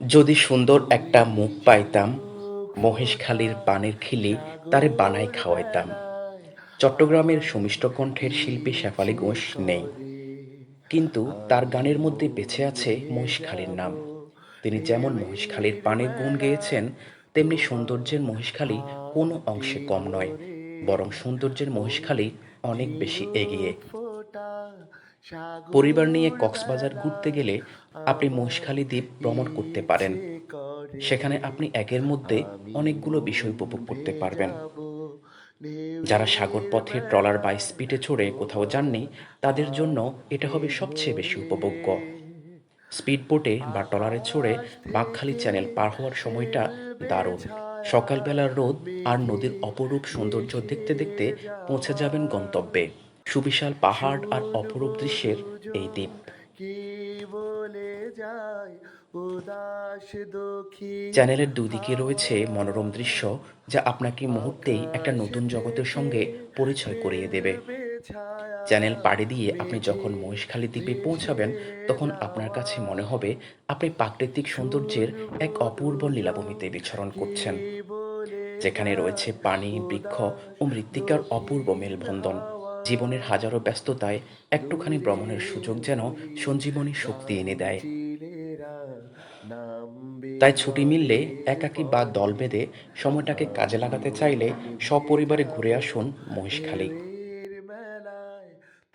যদি সুন্দর একটা মুখ পাইতাম, মহেশখালীর পানের খিলি তারে বানাই খাওয়াইতাম। চট্টগ্রামের সুমিষ্ট কণ্ঠের শিল্পী শেফালি ঘোষ নেই। কিন্তু তার গানের মধ্যে বেঁচে আছে মহেশখালীর নাম। তিনি যেমন মহেশখালীর পানের গুণ গেয়েছেন, তেমনি সৌন্দর্যের মহেশখালী কোনো অংশে কম নয়, বরং সৌন্দর্যের মহেশখালী অনেক বেশি এগিয়ে। পরিবার নিয়ে কক্সবাজার ঘুরতে গেলে আপনি মহেশখালী দ্বীপ ভ্রমণ করতে পারেন। সেখানে আপনি একের মধ্যে অনেকগুলো বিষয় উপভোগ করতে পারবেন। যারা সাগর পথে ট্রলার বা স্পিডে চড়ে কোথাও যাননি, তাদের জন্য এটা হবে সবচেয়ে বেশি উপভোগ্য। স্পিড বোটে বা ট্রলারে চড়ে বাঘখালি চ্যানেল পার হওয়ার সময়টা দারুণ। সকালবেলার রোদ আর নদীর অপরূপ সৌন্দর্য দেখতে দেখতে পৌঁছে যাবেন গন্তব্যে। সুবিশাল পাহাড় আর অপরূপ দৃশ্যের এই দ্বীপ। চ্যানেলের দুদিকে রয়েছে মনোরম দৃশ্য, যা আপনাকে মুহূর্তেই একটা নতুন জগতের সঙ্গে পরিচয় করিয়ে দেবে। চ্যানেল পাড়ি দিয়ে আপনি যখন মহেশখালী দ্বীপে পৌঁছাবেন, তখন আপনার কাছে মনে হবে আপনি প্রাকৃতিক সৌন্দর্যের এক অপূর্ব লীলাভূমিতে বিচরণ করছেন, যেখানে রয়েছে পানি, বৃক্ষ ও মৃত্তিকার অপূর্ব মেলবন্ধন। জীবনের হাজারো ব্যস্ততায় একটুখানি ভ্রমণের সুযোগ যেন সঞ্জীবনী শক্তি এনে দেয়। তাই ছুটি মিললে একাকি বা দল বেঁধে সময়টাকে কাজে লাগাতে চাইলে সপরিবারে ঘুরে আসুন মহেশখালী।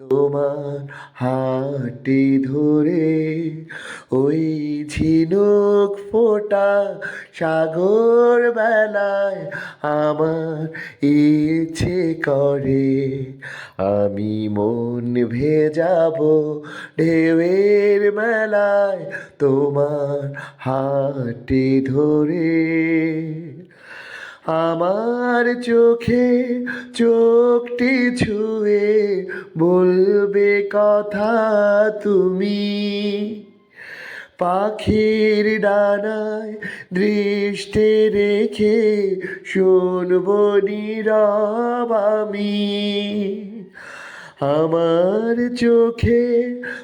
তোমার হাটি ধরে ওই ঝিনুক ফোটা সাগর বেলায় আমার ইচ্ছে করে। আমি মন ভেজাবো ঢেউয়ের মেলায় তোমার হাটি ধরে। আমার চোখে চোখটি ছুঁয়ে বলবে কথা তুমি। পাখির ডানায় দৃষ্টি রেখে শুনব নীরব আমি। আমার চোখে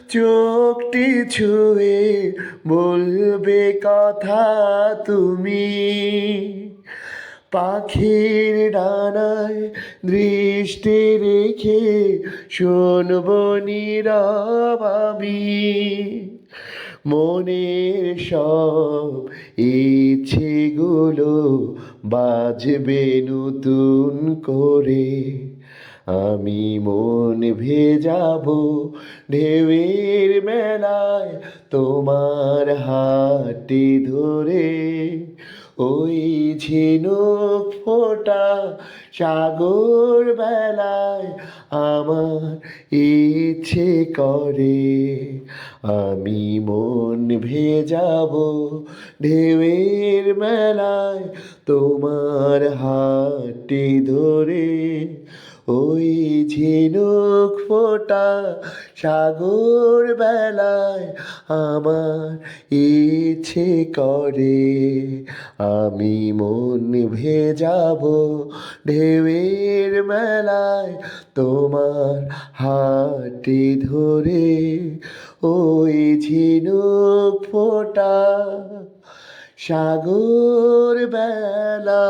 চোখটি ছুঁয়ে বলবে কথা তুমি। পাখির ডানায় দৃষ্টি রেখে শুনব নীরব আমি। মনের সব ইচ্ছেগুলো বাজবে নতুন করে। আমি মন ভেজাবো ঢেউয়ের মেলায় তোমার হাতে ধরে। ওই ঝিনুক ফোটা সাগর বেলায় আমার ইচ্ছে করে। আমি মন ভেজাব ঢেউয়ের মেলায় তোমার হাতটি ধরে। ওই ঝিনুক ফোটা সাগর বেলায় আমার ইচ্ছে করে। আমি মন ভেজাবো ঢেউয়ের মেলায় তোমার হাতে ধরে। ওই ঝিনুক ফোটা সাগর বেলা